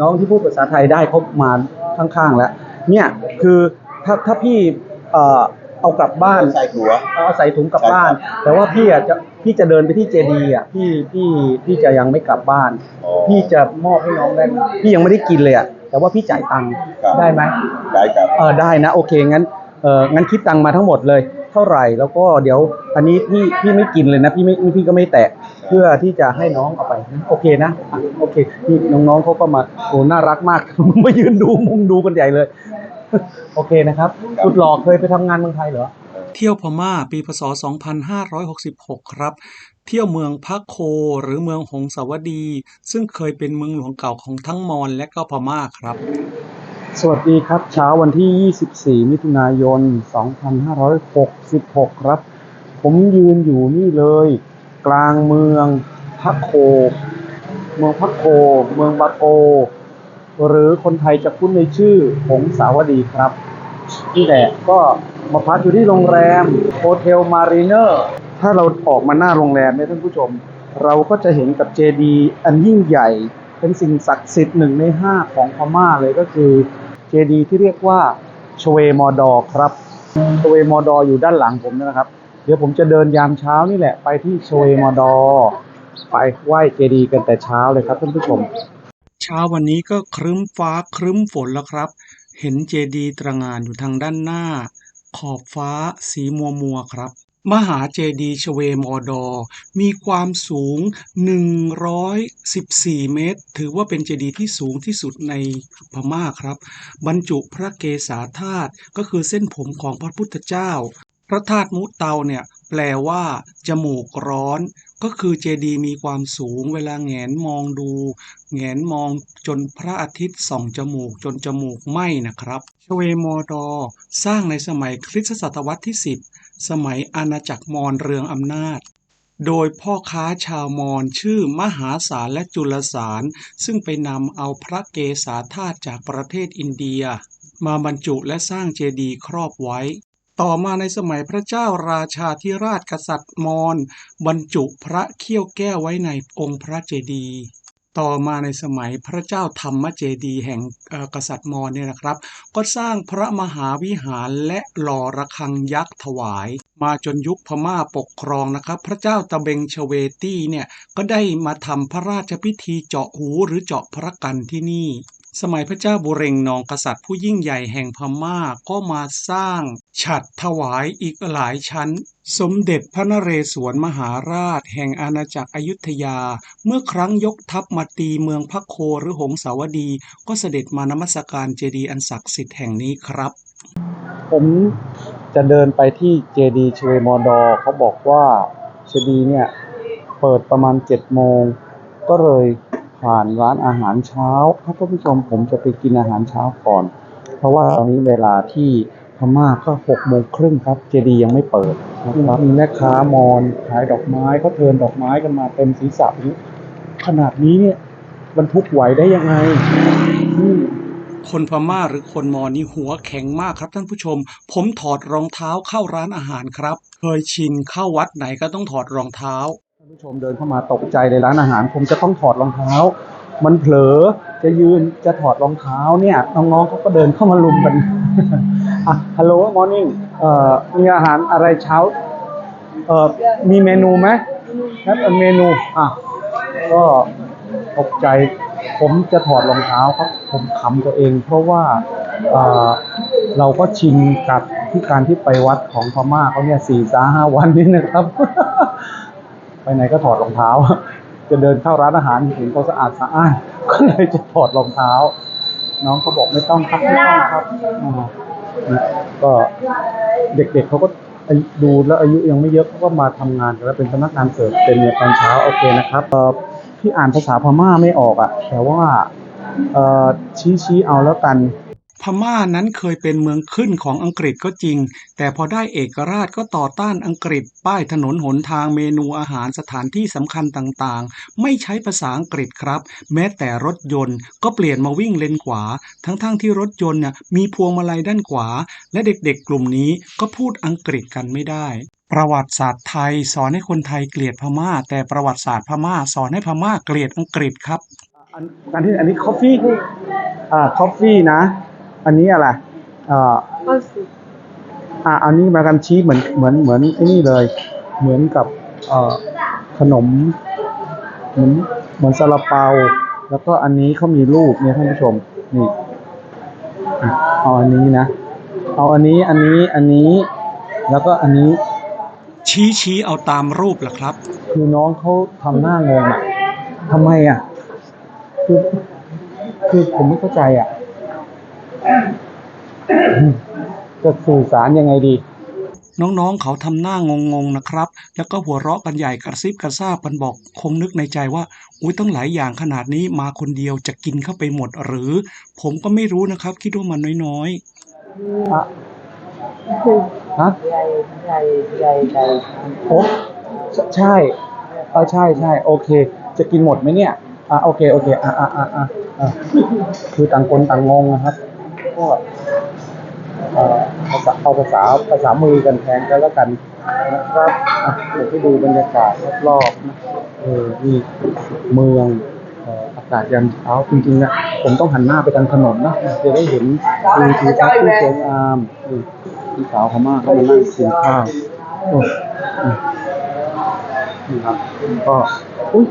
น้องที่พูดภาษาไทยได้เขามาข้างๆ แล้ว เนี่ยคือถ้าถ้าพี่เอ่อเอากลับบ้านใส่หัว เอาใส่ถุงกลับบ้าน แต่ว่าพี่อะจะพี่จะเดินไปที่เจดีย์อะพี่พี่พี่จะยังไม่กลับบ้าน อ๋อ พี่จะมอบให้น้องได้ไหมพี่ยังไม่ได้กินเลยอะแต่ว่าพี่จ่ายตังค์ครับได้ไหม ได้ครับ เออได้นะ โอเคงั้นเอองั้นคิดตังค์มาทั้งหมดเลย เท่าไหร่ แล้วก็เดี๋ยวอันนี้พี่พี่ไม่กินเลยนะพี่ไม่พี่ก็ไม่แตะเพื่อที่จะให้น้องเอาไปนะโอเคนะอะโอเคนี่น้องๆเขาก็มาโอ้น่ารักมาก มายืนดูมุงดูกันใหญ่เลย โอเคนะครับสุดหล่อเคยไปทำงานเมืองไทยเหรอ เที่ยวพม่าปีพศ 2566 ครับ เที่ยวเมืองพะโคหรือเมืองหงสาวดี ซึ่งเคยเป็นเมืองหลวงเก่าของทั้งมอญและก็พม่าครับ สวัสดีครับ เช้าวันที่ 24 มิถุนายน 2566 ครับ ผมยืนอยู่นี่เลย กลางเมืองพักโค เมืองพักโค เมืองบาโก หรือคนไทยจะคุ้นในชื่อหงสาวดีครับนี่แหละก็มาพักอยู่ที่โรงแรมโฮเทลมารีเนอร์ถ้าเราออกมาหน้าโรงแรมเนี่ยท่านผู้ชม เราก็จะเห็นกับเจดีย์อันยิ่งใหญ่ เป็นสิ่งศักดิ์สิทธิ์หนึ่งในห้าของพม่าเลยก็คือ เจดีย์ที่เรียกว่าชเวมอดอครับชเวมอดออยู่ด้านหลังผมนะครับ เดี๋ยวผมจะเดินยามเช้านี่แหละไปที่ชเวมอดอ ไปไหว้เจดีย์กันแต่เช้าเลยครับท่านผู้ชม เช้าวันนี้ก็ครึ้มฟ้าครึ้มฝนแล้วครับ เห็นเจดีย์ตระงานอยู่ทางด้านหน้า ขอบฟ้าสีมัวมัวครับ มหาเจดีย์ชเวมอดอ มีความสูง 114 เมตร ถือว่าเป็นเจดีย์ที่สูงที่สุดในพม่าครับ บรรจุพระเกศาธาตุก็คือเส้นผมของพระพุทธเจ้า พระธาตุมุเตาเนี่ยแปลว่าจมูกร้อน ก็คือเจดีย์มีความสูง เวลาแงนมองดู แงนมองจนพระอาทิตย์ส่องจมูกจนจมูกไหม้นะครับ ชเวมอดอ สร้างในสมัยคริสตศตวรรษที่ 10 สมัยอาณาจักรมอญเรืองอำนาจ โดยพ่อค้าชาวมอญชื่อมหาศาลและจุลสาร ซึ่งไปนำเอาพระเกศาธาตุจากประเทศอินเดีย มาบรรจุและสร้างเจดีย์ครอบไว้ ต่อมาในสมัยพระเจ้าราชาธิราชกษัตริย์มอญบรรจุพระเขี้ยวแก้วไว้ในองค์พระเจดีย์ ต่อมาในสมัยพระเจ้าธรรมเจดีแห่งกษัตริย์มอญเนี่ยนะครับ ก็สร้างพระมหาวิหารและหล่อระฆังยักษ์ถวาย มาจนยุคพม่าปกครองนะครับ พระเจ้าตะเบงชเวตี้เนี่ยก็ได้มาทำพระราชพิธีเจาะหูหรือเจาะพระกันที่นี่ สมัยพระเจ้าบุเรงนองกษัตริย์ผู้ยิ่งใหญ่แห่งพม่าก็มาสร้างฉัดถวายอีกหลายชั้น สมเด็จพระนเรศวรมหาราช แห่งอาณาจักรอยุธยา เมื่อครั้งยกทัพมาตีเมืองพระโคหรือหงสาวดี ก็เสด็จมานมัสการเจดีย์อันศักดิ์สิทธิ์แห่งนี้ครับ ผมจะเดินไปที่เจดีย์ชเวมอดอเขาบอกว่าเจดีย์เนี่ยเปิดประมาณเจ็ดโมงก็เลย ผ่านร้านอาหารเช้าถ้าท่านผู้ชมผมจะไปกินอาหารเช้าก่อน เพราะว่าตอนนี้เวลาที่พม่าก็หกโมงครึ่งครับ เจดียังไม่เปิดนะครับมีแม่ค้ามอนขายดอกไม้เขาเทินดอกไม้กันมาเต็มศีรษะนี้ขนาดนี้เนี่ยบรรทุกไหวได้ยังไงคนพม่าหรือคนมอนี่หัวแข็งมากครับท่านผู้ชม ผมถอดรองเท้าเข้าร้านอาหารครับ เคยชินเข้าวัดไหนก็ต้องถอดรองเท้า ผู้ชมเดินเข้ามาตกใจในร้านอาหารผมจะต้องถอดรองเท้า มันเผลอจะยืนจะถอดรองเท้าเนี่ยน้องๆเขาก็เดินเข้ามาลุมกันอะฮัลโหลมอร์นิ่งเอ่อมีอาหารอะไรเช้าเอ่อมีเมนูไหมครับเมนูอะก็ตกใจ ผมจะถอดรองเท้าครับผมขำตัวเอง เพราะว่าเอ่อเราก็ชินกับที่การที่ไปวัดของพม่าเขาเนี่ยสี่สาห้าวันนี่นะครับ ไปไหนก็ถอดรองเท้า จะเดินเข้าร้านอาหารเห็นเขาสะอาดสะอ้านก็เลยจะถอดรองเท้า น้องเขาบอกไม่ต้องครับไม่ต้องครับก็เด็กๆเขาก็ดูแล้วอายุยังไม่เยอะเขาก็มาทำงานแล้วเป็นพนักงานเสิร์ฟเป็นเนี่ยตอนเช้าโอเคนะครับพี่อ่านภาษาพม่าไม่ออกอะแต่ว่าเอ่อชี้ชี้เอาแล้วกัน พม่านั้นเคยเป็นเมืองขึ้นของอังกฤษก็จริง แต่พอได้เอกราชก็ต่อต้านอังกฤษ ป้ายถนนหนทางเมนูอาหารสถานที่สำคัญต่างๆ ไม่ใช้ภาษาอังกฤษครับ แม้แต่รถยนต์ก็เปลี่ยนมาวิ่งเลนขวา ทั้งๆทที่รถยนต์เนี่ยมีพวงมาลัยด้านขวา และเด็กๆ กลุ่มนี้ก็พูดอังกฤษกันไม่ได้ประวัติศาสตร์ไทยสอนให้คนไทยเกลียดพม่า แต่ประวัติศาสตร์พม่าสอนให้พม่าเกลียดอังกฤษครับ อันที่อันนี้ coffee อ่า coffee นะ อันนี้อะไรอ่าอ่าอันนี้มากันชีสเหมือนเหมือนเหมือนไอ้นี่เลย เหมือนกับเอ่อขนมเหมือนเหมือนซาลาเปา แล้วก็อันนี้เขามีรูปเนี่ยท่านผู้ชมนี่อะเอาอันนี้นะ เอาอันนี้อันนี้อันนี้ แล้วก็อันนี้ชี้ชี้เอาตามรูปล่ะครับ คือน้องเขาทำหน้างงอะทำไมอะคือคือผมไม่เข้าใจอะ จะสื่อสารยังไงดี น้องๆ เขาทำหน้างงๆนะครับ แล้วก็หัวเราะกันใหญ่กระซิบกระซาบกันบอก คงนึกในใจว่า อุ้ยต้องหลายอย่างขนาดนี้มาคนเดียวจะกินเข้าไปหมดหรือ ผมก็ไม่รู้นะครับ คิดว่ามันน้อยอะฮะใหญ่ใหญ่ใหญ่ใหญ่โอ้ใช่ใช่เออใช่ใช่โอเค จะกินหมดไหมเนี่ยอะโอเคโอเคอะอะอะอะอะคือต่างคนต่างงงนะครับ ก็เอ่อภาษาเอาภาษาภาษามือกันแทนกันแล้วกันนะครับเดี๋ยวไปดูบรรยากาศรอบๆนะเออนี่เมืองอากาศยามเช้าจริงๆนะผมต้องหันหน้าไปทางถนนนะจะได้เห็นวิวทิวทัศน์ที่สวยงามนี่พี่สาวพม่าเขามานั่งกินข้าวโอ้อืมนี่ครับก็อุ้ย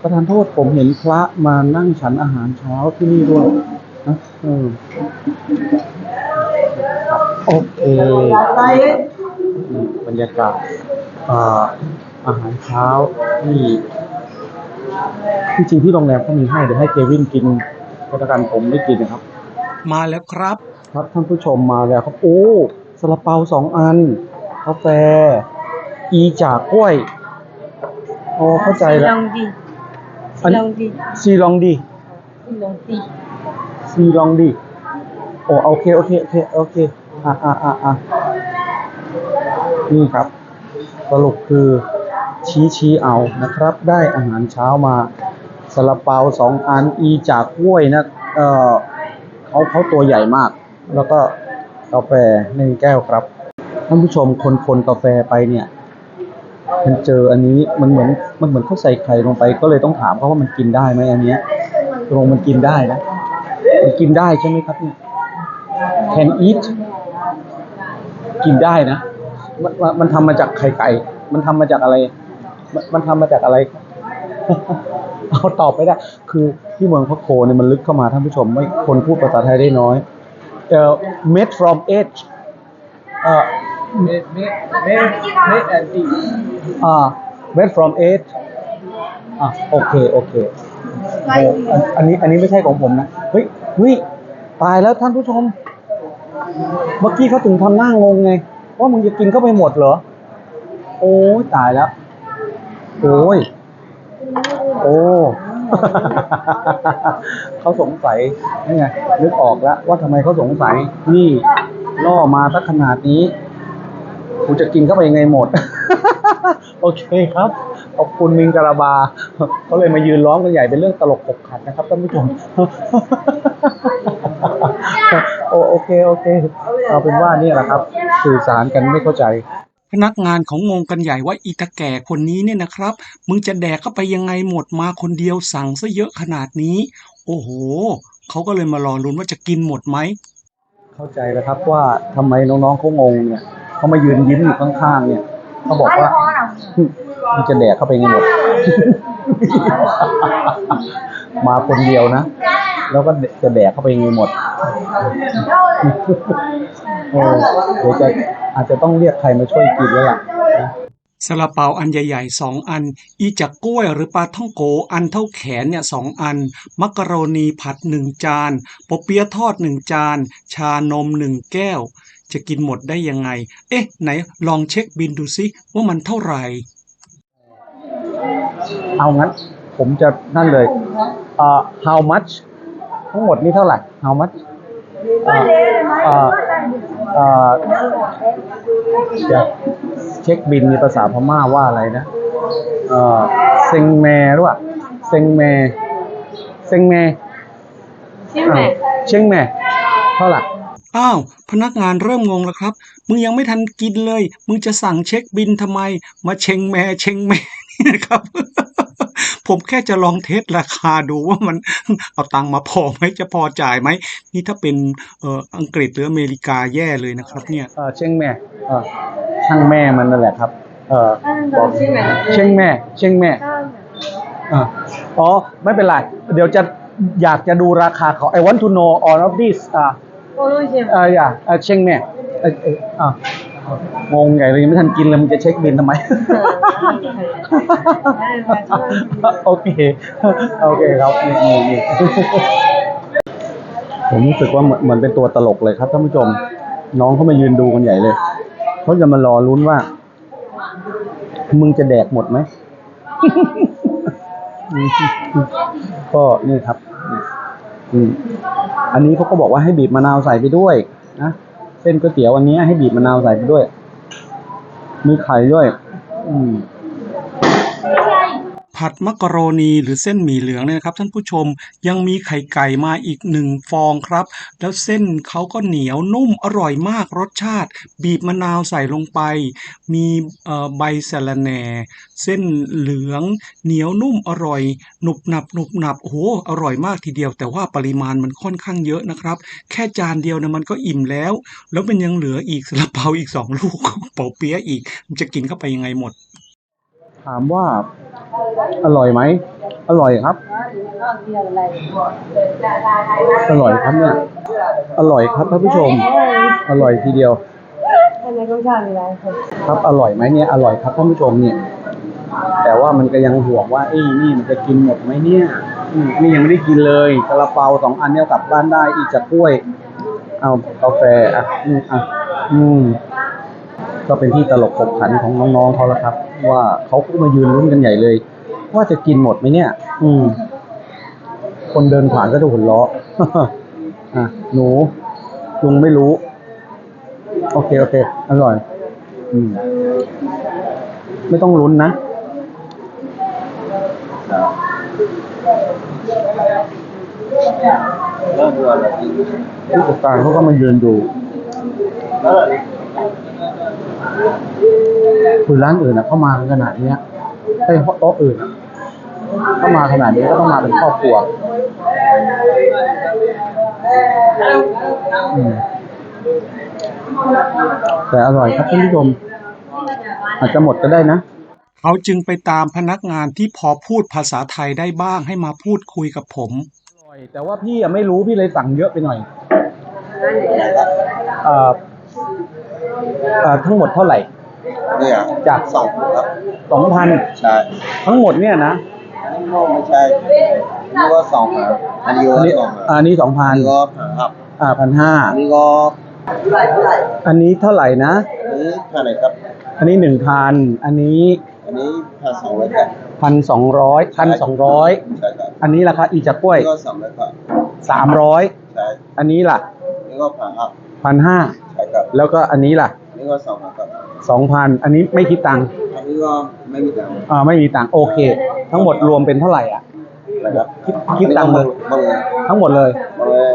ประธานโทษผมเห็นพระมานั่งฉันอาหารเช้าที่นี่ด้วย โอเคนี่บรรยากาศอ่าอาหารเช้าที่ที่จริงที่โรงแรมเขามีให้เดี๋ยวให้เควินกินก็แล้วกันผมไม่กินนะครับๆมาแล้วครับ ครับท่านผู้ชมมาแล้วครับโอ้ซาลาเปาสองอันกาแฟ อีจากกล้วยโอ้เข้าใจแล้วลองดีอันลองดีซีลองดีลองดี ซีลองดีโอ้โอเคโอเคโอเคโอเคอะอะอะอะนี่ครับ สรุปคือชี้ชี้เอานะครับ ได้อาหารเช้ามาซาลาเปาสองอันอีจากกล้วยนะเออเขาเขาตัวใหญ่มาก แล้วก็กาแฟหนึ่งแก้วครับท่านผู้ชมคนคนกาแฟไปเนี่ยมันเจออันนี้มันเหมือนมันเหมือนเขาใส่ไข่ลงไป ก็เลยต้องถามเขาว่ามันกินได้ไหมอันเนี้ยตกลงมันกินได้นะ มันกินได้ใช่ไหมครับเนี่ย can eat กินได้นะ มันมันมันทำมาจากไข่ไก่ มันทำมาจากอะไร มันมันทำมาจากอะไร เอาตอบไม่ได้ คือที่เมืองพักโคเนี่ยมันลึกเข้ามาท่านผู้ชม ไม่คนพูดภาษาไทยได้น้อยเอ่อ made from edge เอ่อเม็ดเม็ดเม็ดเม็ดอันดีอ่า made from edge อะโอเค โอเคโอ้อันอันนี้อันนี้ไม่ใช่ของผมนะ เฮ้ย เฮ้ยตายแล้วท่านผู้ชม เมื่อกี้เขาถึงทำหน้างงไง ว่ามึงจะกินเข้าไปหมดเหรอ โอ้ยตายแล้ว โอ้ย โอ้เขาสงสัยนี่ไงนึกออกแล้วว่าทำไมเขาสงสัย นี่ล่อมาสักขนาดนี้กูจะกินเข้าไปยังไงหมด โอเคครับ ขอบคุณมิงกะลาบาเขาเลยมายืนร้องกันใหญ่เป็นเรื่องตลกขบขันนะครับท่านผู้ชมโอโอเคโอเค เอาเป็นว่านี่แหละครับ สื่อสารกันไม่เข้าใจพนักงานเขางงกันใหญ่ว่าอีตาแก่คนนี้เนี่ยนะครับ มึงจะแดกเข้าไปยังไงหมดมาคนเดียวสั่งซะเยอะขนาดนี้ โอ้โหเขาก็เลยมารอลุ้นว่าจะกินหมดไหม เข้าใจแล้วครับว่าทำไมน้องๆเขางงเนี่ยเขามายืนยิ้มอยู่ข้างๆเนี่ย เขาบอกว่ามันจะแดกเข้าไปไงหมด มาคนเดียวนะ แล้วก็จะแดกเข้าไปไงหมดโอ้เดี๋ยวจะอาจจะต้องเรียกใครมาช่วยกินแล้วล่ะนะซาลาเปาอันใหญ่ๆสองอัน อีจากกล้วยหรือปลาท่องโกอันเท่าแขนเนี่ยสองอัน มักกะโรนีผัดหนึ่งจานปอเปี๊ยะทอดหนึ่งจาน ชานมหนึ่งแก้ว จะกินหมดได้ยังไง เอ๊ะ ไหนลองเช็คบินดูซิว่ามันเท่าไหร่ เอางั้น ผมจะนั่นเลยเอ่อ how much ทั้งหมดนี่เท่าไหร่ how much เอ่อเอ่อเอ่อเดี๋ยวเช็คบินในภาษาพม่าว่าอะไรนะเอ่อเซ็งแมหรือเปล่าเซ็งแมเซ็งแมใช่ไหมอ่าเชียงแม่เท่าไหร่ อ้าว พนักงานเริ่มงงแล้วครับ มึงยังไม่ทันกินเลย มึงจะสั่งเช็คบินทำไม มาเชงแม่เชงแม่นี่นะครับ ผมแค่จะลองเทสราคาดูว่ามันเอาตังมาพอไหมจะพอจ่ายไหม นี่ถ้าเป็นอังกฤษหรืออเมริกาแย่เลยนะครับ เนี่ยเออเชงแม่เออช่างแม่มันนั่นแหละครับ เออเชงแม่ เชงแม่อ๋อ ไม่เป็นไร เดี๋ยวจะอยากจะดูราคาเขาไอวัน to know all of these uh, โอ้ยเชียง Uh, yeah, uh, Chiang Mai. งงใหญ่เลยไม่ทันกินแล้วมันจะเช็คบินทำไม โอเค โอเคครับนี่นี่ผมรู้สึกว่าเหมือนเหมือนเป็นตัวตลกเลยครับท่านผู้ชม น้องเขามายืนดูกันใหญ่เลยเขาจะมารอรุ้นว่า มึงจะแดกหมดไหมก็นี่ครับ นี่อันนี้เขาก็บอกว่าให้บีบมะนาวใส่ไปด้วยนะเส้นก๋วยเตี๋ยววันนี้ให้บีบมะนาวใส่ไปด้วย มีไข่ด้วย อืม ผัดมักกะโรนีหรือเส้นหมี่เหลืองเนี่ยนะครับท่านผู้ชมยังมีไข่ไก่มาอีกหนึ่งฟองครับ แล้วเส้นเขาก็เหนียวนุ่มอร่อยมากรสชาติ บีบมะนาวใส่ลงไป มีใบสะระแหน่เส้นเหลือง เหนียวนุ่มอร่อย หนุบหนับหนุบหนับโอ้โหอร่อยมากทีเดียว แต่ว่าปริมาณมันค่อนข้างเยอะนะครับ แค่จานเดียวนะมันก็อิ่มแล้ว แล้วมันยังเหลืออีกสลับเปาอีกสองลูกเปาเปี๊ยะอีกมันจะกินเข้าไปยังไงหมด ถามว่าอร่อยไหม อร่อยครับ อร่อยครับเนี่ย อร่อยครับท่านผู้ชม อร่อยทีเดียวครับอร่อยไหมเนี่ยอร่อยครับท่านผู้ชมเนี่ย แต่ว่ามันก็ยังห่วงว่าเอ้ยนี่มันจะกินหมดไหมเนี่ยนี่ยังไม่ได้กินเลยกระเปาสองอันเนี่ยกลับบ้านได้อีกจะกล้วย เอากาแฟอะอืมอะอืมก็เป็นที่ตลกขบขันของน้องๆเขาแล้วครับ ว่าเขาก็มายืนลุ้นกันใหญ่เลย ว่าจะกินหมดไหมเนี่ย อืม คนเดินผ่านก็จะหัวเราะอะหนูลุงไม่รู้ โอเค โอเค อร่อย อืม ไม่ต้องลุ้นนะผู้จัดการเขาก็มายืนดู คือร้านอื่นนะเข้ามากันขนาดเนี้ยไอ้โต๊ะอื่นอะเข้ามาขนาดนี้ก็ต้องมาเป็นครอบครัวอืมแต่อร่อยครับท่านผู้ชมอาจจะหมดก็ได้นะเขาจึงไปตามพนักงานที่พอพูดภาษาไทยได้บ้างให้มาพูดคุยกับผมอร่อยแต่ว่าพี่อะไม่รู้พี่เลยสั่งเยอะไปหน่อย เอ่อเอ่อทั้งหมดเท่าไหร่ เนี่ยจากสองครับสองพันใช่ทั้งหมดเนี่ยนะอันนี้ก็ไม่ใช่อันนี้ก็สองครับอันนี้อันก็นี้สองครับอันนี้สองพัอันนนี้ก็ผ่าครับอ่าพันห้าอันนี้ก็อันนี้เท่าไหร่นะ อันนี้ผ่าไหนครับ อันนี้หนึ่งพันอันนี้อันนี้ผ่าสองร้อยครับพันสองร้อยพันสองร้อยใช่ครับอันนี้ราคาอีจากกล้วยอันนี้ก็สามร้อยครับสามร้อยใช่อันนี้ล่ะอันนี้ก็ผ่าครับพันห้าใช่ครับแล้วก็อันนี้ล่ะอั นนี้ก็สองพันครับสองพันอันนี้ไม่คิดตังค์อันนี้ก็ไม่มีตังค์อ่าไม่มีตังค์โอเค ทั้งหมดรวมเป็นเท่าไหร่อะนะครับคิดคิดตังค์เลยมันทั้งหมดเลยมันเลย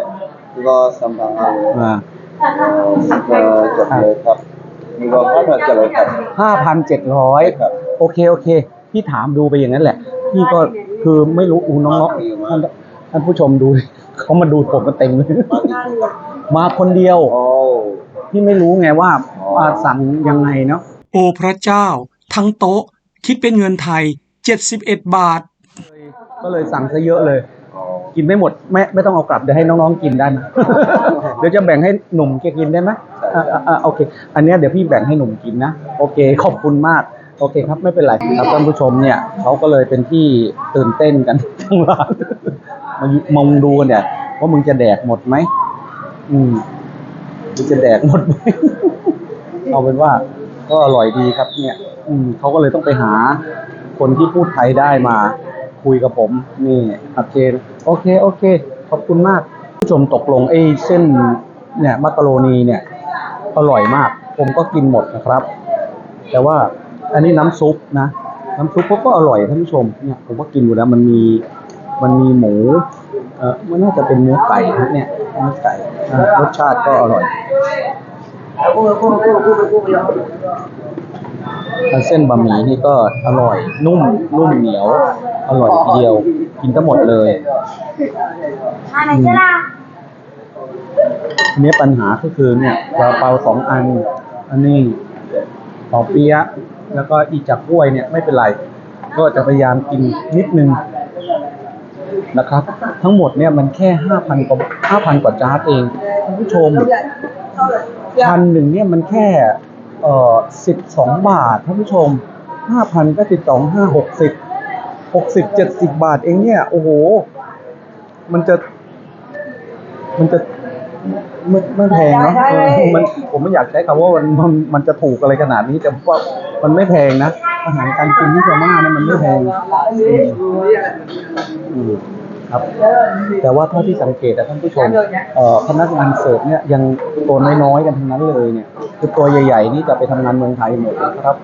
นี่ก็สามพันครับอ่าเอ่อจบเลยครับนี่ก็ห้าพันเจ็ดร้อยครับห้าพันเจ็ดร้อยใช่ครับโอเคโอเคพี่ถามดูไปอย่างนั้นแหละพี่ก็คือไม่รู้อูน้องๆท่านท่านผู้ชมดูเขามาดูผมกันเต็มเลยมากี่คนครับมาคนเดียวโอ้ พี่ไม่รู้ไงว่าอ๋ออ่าสั่งยังไงเนาะโอ้พระเจ้า ทั้งโต๊ะคิดเป็นเงินไทย 71 บาท ก็เลยสั่งซะเยอะเลยอ๋อกินไม่หมดไม่ไม่ต้องเอากลับเดี๋ยวให้น้องๆกินได้ไหมเดี๋ยวจะแบ่งให้หนุ่มแกกินได้ไหมอ่าอ่าอ่าโอเค อันเนี้ยเดี๋ยวพี่แบ่งให้หนุ่มกินนะ โอเค ขอบคุณมากโอเคครับ ไม่เป็นไรครับท่านผู้ชมเนี่ยเขาก็เลยเป็นที่ตื่นเต้นกันทั้งร้านมามองดูกันเนี่ยว่ามึงจะแดกหมดไหมอืม มึงจะแดกหมดไหมเอาเป็นว่า ก็อร่อยดีครับ เนี่ย อืมเขาก็เลยต้องไปหา คนที่พูดไทยได้มา คุยกับผม นี่โอเคโอเค โอเค ขอบคุณมาก ผู้ชมตกลงไอ้เส้น เนี่ยมักกะโรนีเนี่ย อร่อยมาก ผมก็กินหมดนะครับ แต่ว่าอันนี้น้ำซุปนะ น้ำซุปเขาก็อร่อยท่านผู้ชม เนี่ย ผมก็กินอยู่แล้วมันมี มันมีหมู เออมันน่าจะเป็นเนื้อไก่นะเนี่ย เนื้อไก่ รสชาติก็อร่อยเส้นบะหมี่นี่ก็อร่อย นุ่ม นุ่มเหนียว อร่อยทีเดียว กินทั้งหมดเลยอันไหนจะล่ะทีนี้ปัญหาก็คือเนี่ยซาลาเปาสองอัน อันนี้ปอเปี๊ยะแล้วก็อีจากกล้วยเนี่ยไม่เป็นไร ก็จะพยายามกินนิดนึง นะครับ ทั้งหมดเนี่ยมันแค่ห้าพันกว่าห้าพันกว่าจาร์ดเองท่านผู้ชมพันหนึ่งเนี่ยมันแค่เอ่อสิบสองบาทท่านผู้ชมห้าพันก็สิบสองห้าหกสิบหกสิบเจ็ดสิบบาทเองเนี่ย โอ้โห มันจะ มันจะไม่ไม่แพงเนาะเออมันผมไม่อยากใช้คำว่ามันมันมันจะถูกอะไรขนาดนี้แต่ว่ามันไม่แพงนะอาหารการกินที่พม่าเนี่ยมันไม่แพงอืม ครับ แต่ว่าเท่าที่สังเกตนะท่านผู้ชมพนักงานเสิร์ฟเนี่ยยังตัวน้อยๆกันทั้งนั้นเลยเนี่ยคือตัวใหญ่ๆนี่จะไปทำงานเมืองไทยหมดนะครับ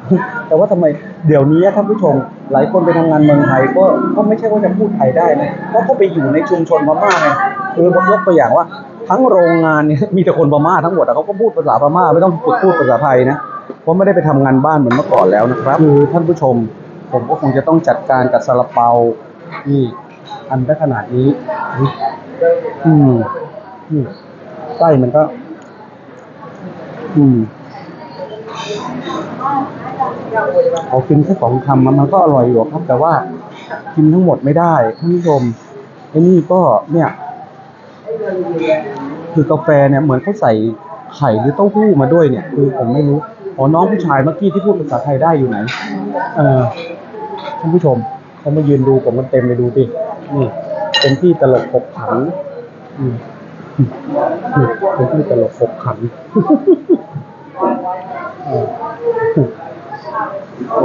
แต่ว่าทำไมเดี๋ยวนี้ท่านผู้ชม หลายคนไปทำงานเมืองไทยก็ก็ไม่ใช่ว่าจะพูดไทยได้นะเพราะเขาไปอยู่ในชุมชนพม่าไงคือยกตัวอย่างว่าทั้งโรงงานเนี่ยมีแต่คนพม่าทั้งหมดอะเขาก็พูดภาษาพม่าไม่ต้องฝึกพูดภาษาไทยนะเพราะไม่ได้ไปทำงานบ้านเหมือนเมื่อก่อนแล้วนะครับคือท่านผู้ชม ผมก็คงจะต้องจัดการกับซาลาเปานี่ อันได้ขนาดนี้ อืมอืมไส้มันก็ อืมพอกินแค่สองคำมันมันก็อร่อยอยู่ครับ แต่ว่ากินทั้งหมดไม่ได้ท่านผู้ชมไอ้นี่ก็เนี่ย คือกาแฟเนี่ยเหมือนเขาใส่ไข่หรือเต้าหู้มาด้วยเนี่ย คือผมไม่รู้อ๋อน้องผู้ชายเมื่อกี้ที่พูดภาษาไทยได้อยู่ไหน เออท่านผู้ชมเขามายืนดูผมกันเต็มเลยดูดิ นี่เป็นที่ตลกขบขันอืมนี่เป็นที่ตลกขบขัน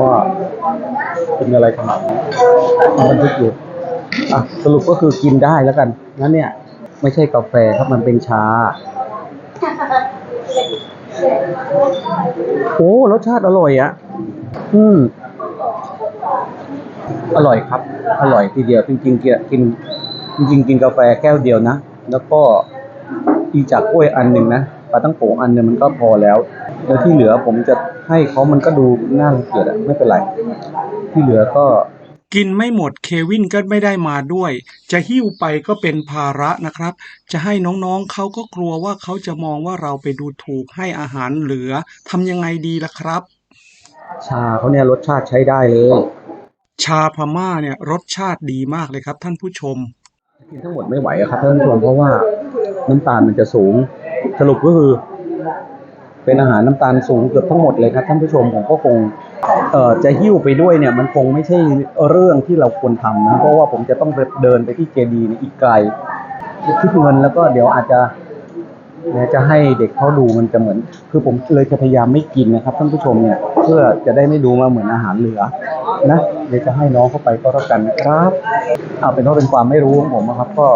ว่าเป็นอะไรขนาดนี้มันทึกอยู่อะสรุปก็คือกินได้แล้วกันงั้นเนี่ย ไม่ใช่กาแฟครับมันเป็นชา โอ้รสชาติอร่อยอะ อืม อร่อยครับ อร่อยทีเดียวจริงๆเกียกินจริงๆกินกาแฟแก้วเดียวนะ แล้วก็อีจากกล้วยอันหนึ่งนะปลาตั้งโกอันหนึ่งมันก็พอแล้ว แล้วที่เหลือผมจะให้เขามันก็ดูน่ารังเกียจอะไม่เป็นไร ที่เหลือก็กินไม่หมดเควินก็ไม่ได้มาด้วย จะหิ้วไปก็เป็นภาระนะครับ จะให้น้องๆเขาก็กลัวว่าเขาจะมองว่าเราไปดูถูกให้อาหารเหลือทำยังไงดีล่ะครับ ชาเขาเนี่ยรสชาติใช้ได้เลย ชาพม่าเนี่ยรสชาติดีมากเลยครับท่านผู้ชม กินทั้งหมดไม่ไหวอะครับท่านผู้ชมเพราะว่าน้ำตาลมันจะสูง สรุปก็คือ เป็นอาหารน้ำตาลสูงเกือบทั้งหมดเลยครับท่านผู้ชมผมก็คงเอ่อจะหิ้วไปด้วยเนี่ย มันคงไม่ใช่เรื่องที่เราควรทำนะเพราะว่าผมจะต้องเดินไปที่เจดีย์เนี่ยอีกไกลคิดเงินแล้วก็เดี๋ยวอาจจะ นี่ยจะให้เด็กเขาดูมันจะเหมือน คือผมเลยจะพยายามไม่กินนะครับท่านผู้ชมเนี่ยเพื่อจะได้ไม่ดูมาเหมือนอาหารเหลือนะเดี๋ยวจะให้น้องเข้าไปก็แล้วกันครับเอาเป็นว่าเป็นความไม่รู้ของผมนะครับ ก็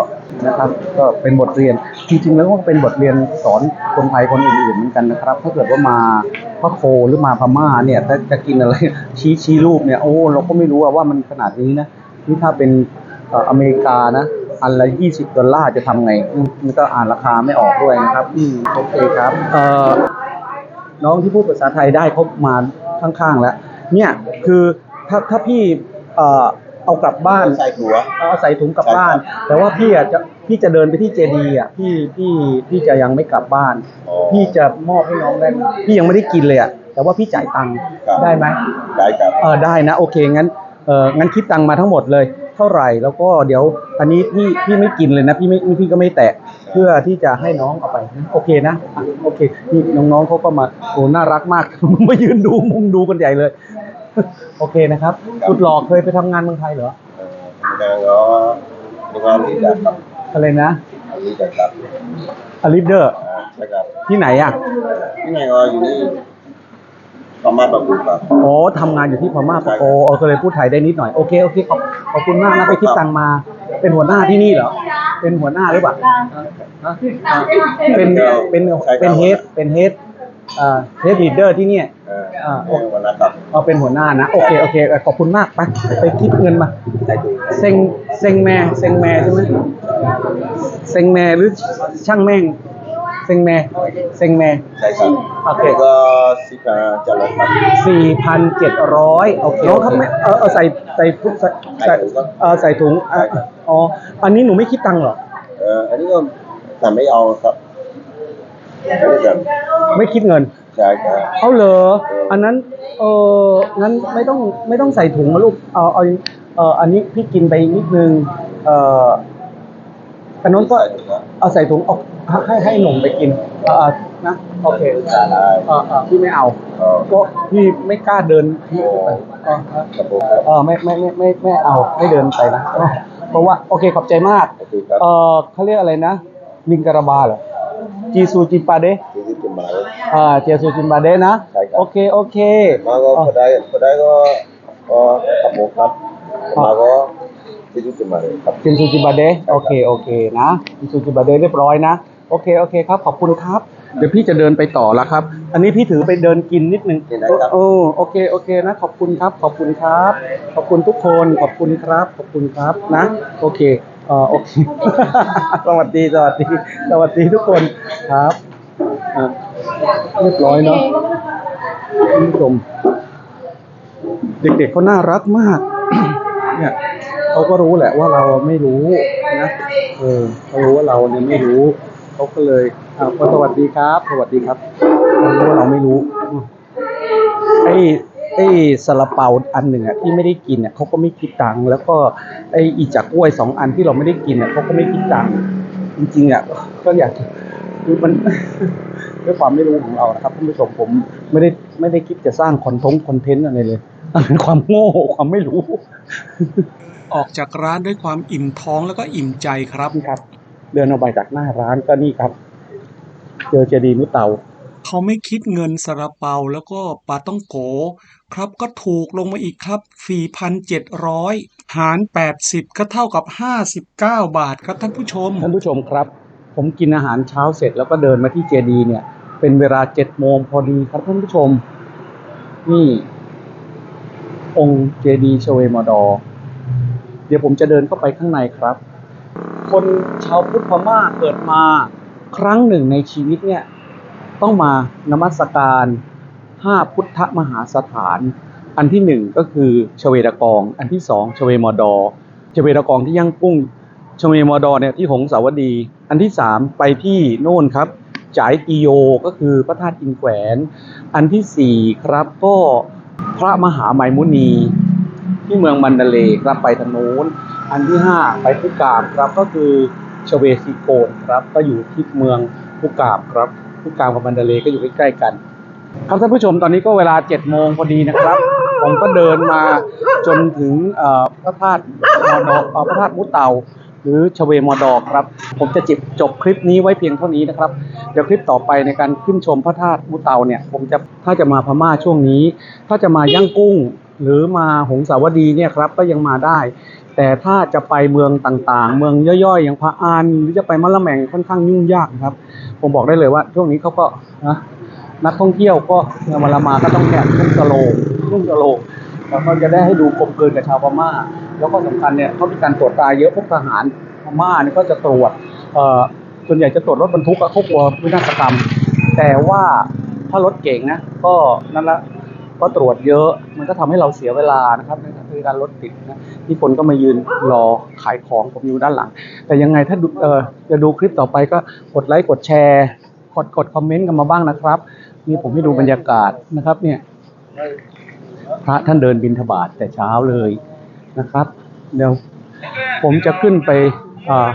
นะครับ ก็เป็นบทเรียนจริงๆแล้วก็เป็นบทเรียนสอนคนไทยคนอื่นๆเหมือนกันนะครับ ถ้าเกิดว่ามาพระโคหรือมาพม่าเนี่ยถ้าจะกินอะไรชี้ชี้รูปเนี่ยโอ้เราก็ไม่รู้ว่ามันขนาดนี้นะนี่ถ้าเป็นอเมริกานะ อันละยี่สิบดอลลาร์จะทำไงอืมมันก็อ่านราคาไม่ออกด้วยนะครับ อืมโอเคครับเอ่อ น้องที่พูดภาษาไทยได้เขามาข้างๆแล้ว เนี่ยคือถ้าถ้าพี่เอ่อเอากลับบ้าน ใส่หัว เอาใส่ถุงกลับบ้านแต่ว่าพี่อะจะพี่จะเดินไปที่เจดีย์อะพี่พี่พี่จะยังไม่กลับบ้าน อ๋อพี่จะมอบให้น้องได้ไหมพี่ยังไม่ได้กินเลยอะแต่ว่าพี่จ่ายตังค์ครับ ได้ไหมได้ครับ เออได้นะ โอเคงั้นเอองั้นคิดตังค์มาทั้งหมดเลย เท่าไหร่ แล้วก็เดี๋ยวอันนี้พี่พี่ไม่กินเลยนะพี่ไม่พี่ก็ไม่แตะเพื่อที่จะให้น้องเอาไปนะโอเคนะอะโอเคนี่น้องๆเขาก็มาโอ้น่ารักมาก มายืนดูมุงดูกันใหญ่เลย โอเคนะครับสุดหล่อเคยไปทำงานเมืองไทยเหรอเออแล้วก็ดูว่าที่จะครับอะไรนะอันนี้จะครับอลิเดอร์อ่าใช่ครับที่ไหนอะนี่ไงก็อยู่นี่ ประมาณประกุครับอ๋อทำงานอยู่ที่พม่าปะโกเออก็เลยพูดไทยได้นิดหน่อย โอเค โอเค ขอบขอบคุณมากนะไปคิดตังค์มา เป็นหัวหน้าที่นี่เหรอ เป็นหัวหน้าหรือเปล่าฮะอ่าเป็น เป็น เป็นเฮด เป็นเฮดอ่าเฮดลีดเดอร์ที่เนี่ยเอออ่าเออวันนะครับเอาเป็นหัวหน้านะ โอเค โอเคเออขอบคุณมาก ไป ไปคิดเงินมาได้ดูเซ็ง เซ็งแม่ เซ็งแม่ใช่ไหมเซ็งแม่หรือช่างแม่ง เซ็งแม่ เซ็งแม่ ใช่ครับโอเคแล้วก็ สิบห้าเจริญครับสี่พันเจ็ดร้อยโอเคน้องครับไม่เออเออใส่ใส่ถุงใส่ใส่เออใส่ถุงอะอ๋อ อันนี้หนูไม่คิดตังค์เหรอ เอ่ออันนี้ก็แต่ไม่เอาครับไม่ได้จไม่คิดเงินำใช่ครับเอาเหรอ อันนั้น เอองั้นไม่ต้องไม่ต้องใส่ถุงนะลูก เอาเอาเอออันนี้พี่กินไปนิดนึง เออ อันนั้นก็เอาใส่ถุงเอาให้ให้หนุ่มไปกินเออนะโอเคได้เออเออพี่ไม่เอาก็พี่ไม่กล้าเดินพี่ไปเออเออไม่ไม่ไม่ไม่ไม่เอาไม่เดินไปนะเพราะว่าโอเคขอบใจมากเออเขาเรียกอะไรนะลิงกราบาเหรอจีซูจิปาเดที่ที่จะมาเลยอ่าเจีซูจิปาเดนะโอเคโอเคมาก็พอได้พอได้ก็ก็ขับหมครับมาก็ ที่ที่จะมาเลยครับจินซูจิบาเดโอเคโอเคนะจินซูจิบาเดเรียบร้อยนะ โอเคโอเคครับขอบคุณครับ เดี๋ยวพี่จะเดินไปต่อแล้วครับ อันนี้พี่ถือไปเดินกินนิดนึงกินได้ครับ โอ้โอเคโอเคนะ ขอบคุณครับ ขอบคุณครับ ขอบคุณทุกคนขอบคุณครับ ขอบคุณครับนะ โอเคเออโอเค สวัสดีสวัสดีสวัสดีทุกคนครับอะเรียบร้อยเนาะ คุณผู้ชมเด็กๆเขาน่ารักมาก เนี่ย เขาก็รู้แหละว่าเราไม่รู้นะเออเขารู้ว่าเราเนี่ยไม่รู้เขาก็เลยอ่าสวัสดีครับ สวัสดีครับเขารู้ว่าเราไม่รู้ไอ้ไอ้ซาลาเปาอันหนึ่งอะที่ไม่ได้กินอะเขาก็ไม่คิดตังค์แล้วก็ไอ้อีจากกล้วยสองอันที่เราไม่ได้กินอะเขาก็ไม่คิดตังค์จริงๆอะก็อยากคือมันด้วยความไม่รู้ของเรานะครับท่านผู้ชมผมไม่ได้ไม่ได้คิดจะสร้างคอนทงคอนเทนต์อะไรเลย มันเป็นความโง่ความไม่รู้ ออกจากร้านด้วยความอิ่มท้องแล้วก็อิ่มใจครับนี่ครับ เดินออกไปจากหน้าร้านก็นี่ครับ เจอเจดีย์มุเตาเขาไม่คิดเงินซาลาเปาแล้วก็ปลาต้องโก ครับก็ถูกลงมาอีกครับ 4,700 หาร 80 ก็เท่ากับ 59 บาทครับท่านผู้ชม ท่านผู้ชมครับ ผมกินอาหารเช้าเสร็จแล้วก็เดินมาที่เจดีย์เนี่ย เป็นเวลาเจ็ดโมงพอดีครับท่านผู้ชม นี่ องค์เจดีย์ชเวมอดอ เดี๋ยวผมจะเดินเข้าไปข้างในครับ คนชาวพุทธพม่าเกิดมาครั้งหนึ่งในชีวิตเนี่ย ต้องมานมัสการห้าพุทธมหาสถาน อันที่หนึ่งก็คือชเวดกอง อันที่สองชเวมอดอชเวดกองที่ย่างกุ้งชเวมอดอเนี่ยที่หงสาวดี อันที่สามไปที่โน่นครับจ่ายกิโยก็คือพระธาตุอินแขวน อันที่สี่ครับก็ พระมหาไมมุนี ที่เมืองมันดาเลครับไปทางโน้น อันที่ห้าไปพุกามครับก็คือชเวซีโกนครับก็อยู่ที่เมืองพุกามครับพุกามกับมันดาเลก็อยู่ใกล้ๆกัน ครับท่านผู้ชมตอนนี้ก็เวลาเจ็ดโมงพอดีนะครับ ผมก็เดินมาจนถึงพระธาตุมอดอเอ่อพระธาตุมุตเตา หรือชเวมอดอครับ ผมจะจิบจบคลิปนี้ไว้เพียงเท่านี้นะครับ เดี๋ยวคลิปต่อไปในการขึ้นชมพระธาตุมุเตาเนี่ย ผมจะถ้าจะมาพม่าช่วงนี้ ถ้าจะมาย่างกุ้ง หรือมาหงสาวดีเนี่ยครับก็ยังมาได้ แต่ถ้าจะไปเมืองต่างๆ เมืองย่อยๆ อย่างพะอานหรือจะไปมะละแมงค่อนข้างยุ่งยากครับ ผมบอกได้เลยว่า ช่วงนี้เขาก็นะนักท่องเที่ยวก็เวลามาก็ต้องแค่นุ่งกะโหลกนุ่งกะโหลกแล้วก็จะได้ให้ดูกลมกลืนกับชาวพม่า แล้วก็สำคัญเนี่ยเขามีการตรวจตราเยอะพวกทหารพม่าเนี่ยก็จะตรวจเอ่อส่วนใหญ่จะตรวจรถบรรทุกอะเขากลัววินาศกรรม แต่ว่าถ้ารถเก่งนะก็นั่นละก็ตรวจเยอะมันก็ทำให้เราเสียเวลานะครับในการรถติดนะที่คนก็มายืนรอขายของผมอยู่ด้านหลัง แต่ยังไงถ้าดูเออจะดูคลิปต่อไปก็กดไลค์กดแชร์กดกดคอมเมนต์กันมาบ้างนะครับนี่ผมให้ดูบรรยากาศนะครับเนี่ยพระท่านเดินบิณฑบาตแต่เช้าเลย นะครับ เดี๋ยวผมจะขึ้นไปอ่า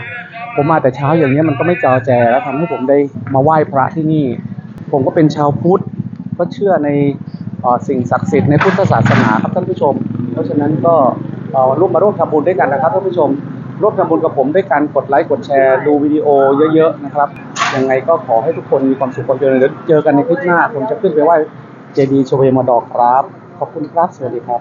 ผมมาแต่เช้าอย่างนี้ยมันก็ไม่จอแจแล้วทำให้ผมได้มาไหว้พระที่นี่ ผมก็เป็นชาวพุทธก็เชื่อในอสิ่งศักดิ์สิทธิ์ในพุทธศาสนาครับท่านผู้ชม เพราะฉะนั้นก็ร่วมมาร่วมทำบุญด้วยกันนะครับท่านผู้ชม ร่วมทำบุญกับผมด้วยการกดไลค์กดแชร์ดูวิดีโอเยอะๆนะครับยังไงก็ขอให้ทุกคนมีความสุขความเจริญเดี๋ยวเจอกันในคลิปหน้า ผมจะขึ้นไปไหว้เจดีย์ชเวมอดอกครับ ขอบคุณครับสวัสดีครับ